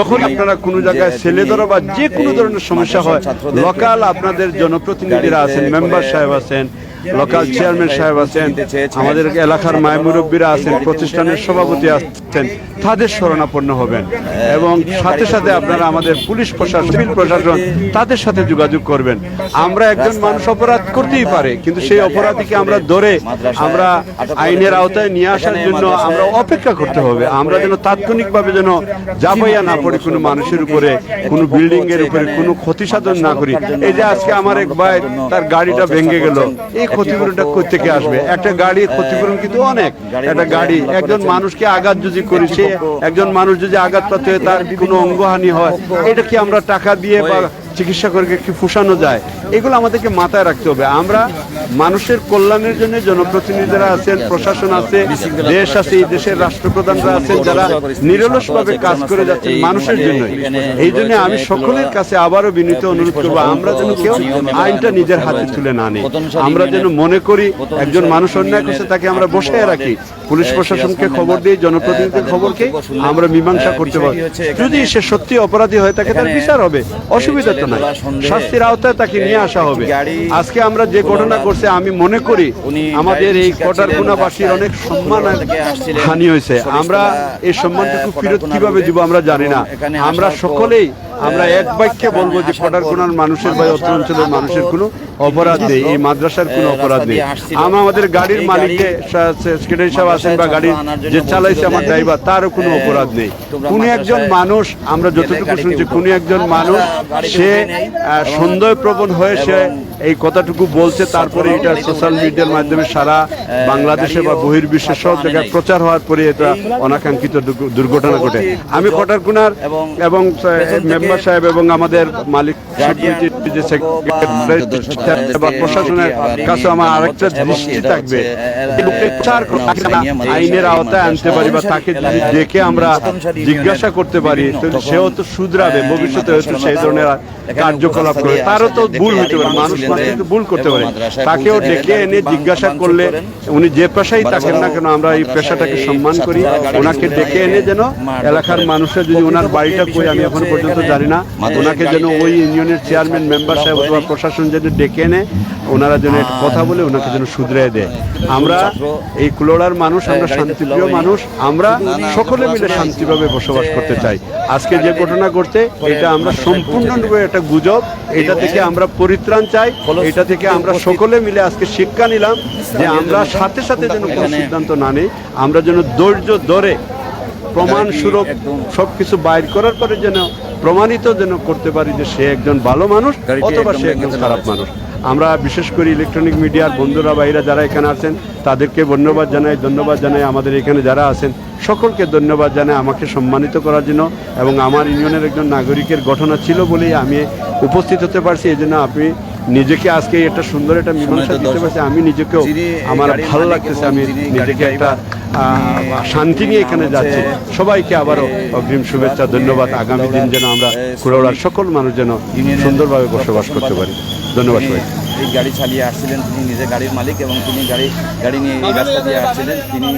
যখন আপনারা কোনো জায়গায় ছেলে ধরো বা যে কোনো ধরনের সমস্যা হয় লোকাল আপনাদের জনপ্রতিনিধিরা আছেন মেম্বার সাহেব আছেন লোকাল চেয়ারম্যান সাহেব আছেন, আমাদের এলাকার মায় মুরব্বীরা আছেন, প্রতিষ্ঠানের সভাপতি আছেন, তাদের শরণাপন্ন হবেন। এবং সাথে সাথে আপনারা আমাদের পুলিশ প্রশাসন প্রশাসন, তাদের সাথে যোগাযোগ করবেন। আমরা একজন মানুষ অপরাধ করতেই পারে, কিন্তু সেই অপরাধীকে আমরা ধরে আমরা আইনের আওতায় নিয়ে আসার জন্য আমরা অপেক্ষা করতে হবে। আমরা যেন তাৎক্ষণিকভাবে যেন যাবাইয়া না পড়ি কোনো মানুষের উপরে, কোনো বিল্ডিং এর উপরে কোনো ক্ষতি সাধন না করি। এই যে আজকে আমার এক ভাই, তার গাড়িটা ভেঙে গেল। এই ক্ষতিপূরণটা থেকে আসবে? একটা গাড়ি ক্ষতিপূরণ কিন্তু অনেক। একটা গাড়ি। একজন মানুষকে আঘাত যদি করেছে একজন মানুষ যদি আঘাতপ্রাপ্ত হয়ে তার কোনো অঙ্গহানি হয় এটা কি আমরা টাকা দিয়ে বা চিকিৎসা করে কি ফুসানো যায়? এগুলো আমাদেরকে মাথায় রাখতে হবে। আমরা মানুষের কল্যাণের জন্য জনপ্রতিনিধিরা আছেন, প্রশাসন আছে, দেশ আছে, এই দেশের রাষ্ট্রপ্রধানরা আছেন, যারা নিরলসভাবে কাজ করে যাচ্ছেন মানুষের জন্য এই জন্য আমি সকলের কাছে আবারও বিনীত অনুরোধ করব, আমরা যেন কেউ আইনটা নিজের হাতে তুলে না নিই। আমরা যেন মনে করি, একজন মানুষ অন্যায় করছে, তাকে আমরা বসায় রাখি। পুলিশ প্রশাসনকে খবর দিই, জনপ্রতিনিধিদের খবরকে আমরা মীমাংসা করতে পারি। যদি সে সত্যি অপরাধী হয়ে থাকে তার বিচার হবে। অসুবিধা তো নাই। শাস্তির আওতায় তাকে নিয়ে আসা হবে। আজকে আমরা যে ঘটনা করছে আমি মনে করি আমাদের এই কটারগুনাবাসীর অনেক সম্মান হানি হয়েছে। আমরা এই সম্মানটুকু ফেরত কীভাবে দিব আমরা জানি না। আমরা সকলেই আমরা এক বাক্যে বলব যে কটারগুনার মানুষের বা অত্র অঞ্চলের মানুষের কোনো অপরাধ নেই এই মাদ্রাসার কোনো অপরাধ নেই। আমরা আমাদের গাড়ির মালিককে সেক্রেটারি সাহেব আছেন বা গাড়ির যে চালাইছে আমার ড্রাইভার তারও কোনো অপরাধ নেই। কোন একজন মানুষ আমরা যতটুকু শুনছি কোন একজন মানুষ সে সন্দেহপ্রবণ হয়ে সে এই কথাটুকু বলছে। তারপরে এটা সোশ্যাল মিডিয়ার মাধ্যমে সারা বাংলাদেশে বা বহির্বিশ্বে সব জায়গায় প্রচার হওয়ার পরে এটা অনাকাঙ্ক্ষিত দুর্ঘটনা ঘটে। আমি কটারকুনার এবং মেম্বার সাহেব এবং আমাদের মালিক যে প্রশাসনের কাছে আমার আরেকটা দৃষ্টি থাকবে। আইনের আওতায় আনতে পারি বা তাকে যদি ডেকে আমরা জিজ্ঞাসা করতে পারি সেও তো শুধরাবে ভবিষ্যতে হয়তো সেই ধরনের কার্যকলাপ করে তারও তো ভুল হতে পারে মানুষ মানুষ কিন্তু ভুল করতে পারে। তাকেও ডেকে এনে জিজ্ঞাসা করলে উনি যে পেশাই থাকেন না কেন আমরা এই পেশাটাকে সম্মান করি। ওনাকে ডেকে এনে যেন এলাকার মানুষের যদি ওনার বাড়িটা কই আমি এখন পর্যন্ত জানি না। ওনাকে যেন ওই ইউনিয়নের চেয়ারম্যান মেম্বার সাহেব অথবা প্রশাসন যেন ডেকে এনে ওনারা যেন কথা বলে ওনাকে যেন শুধরে দেয়। আমরা এই কুলোড়ার মানুষ আমরা শান্তিপ্রিয় মানুষ আমরা সকলে মিলে শান্তিভাবে বসবাস করতে চাই। আজকে যে ঘটনা ঘটছে এটা আমরা সম্পূর্ণরূপে একটা গুজব। এটা থেকে আমরা পরিত্রাণ চাই। এটা থেকে আমরা সকলে মিলে আজকে শিক্ষা নিলাম যে আমরা সাথে সাথে যেন কোনো সিদ্ধান্ত না নিই। আমরা যেন ধৈর্য ধরে প্রমাণ স্বরূপ সবকিছু বাইর করার পরে যেন প্রমাণিত যেন করতে পারি যে সে একজন ভালো মানুষ অথবা সে একজন খারাপ মানুষ। আমরা বিশেষ করে ইলেকট্রনিক মিডিয়ার বন্ধুরা বাইরা যারা এখানে আছেন তাদেরকে ধন্যবাদ জানাই ধন্যবাদ জানাই আমাদের এখানে যারা আছেন সকলকে ধন্যবাদ জানাই আমাকে সম্মানিত করার জন্য এবং আমার ইউনিয়নের একজন নাগরিকের ঘটনা ছিল বলেই আমি উপস্থিত হতে পারছি। এই জন্য আপনি নিজেকে আজকে একটা সুন্দর একটা মীমাংসা দিতে পারছি। আমি নিজেকেও আমার ভালো লাগতেছে আমি নিজেকে একটা শান্তি নিয়ে এখানে যাচ্ছি। সবাইকে আবারও অগ্রিম শুভেচ্ছা ধন্যবাদ। আগামী দিন যেন আমরা কুড়াওড়ার সকল মানুষ যেন সুন্দরভাবে বসবাস করতে পারি। ধন্যবাদ সবাই এই গাড়ি চালিয়ে আসছিলেন তিনি নিজে গাড়ির মালিক এবং তিনি গাড়ি গাড়ি নিয়ে এই রাস্তা দিয়ে আসছিলেন। তিনি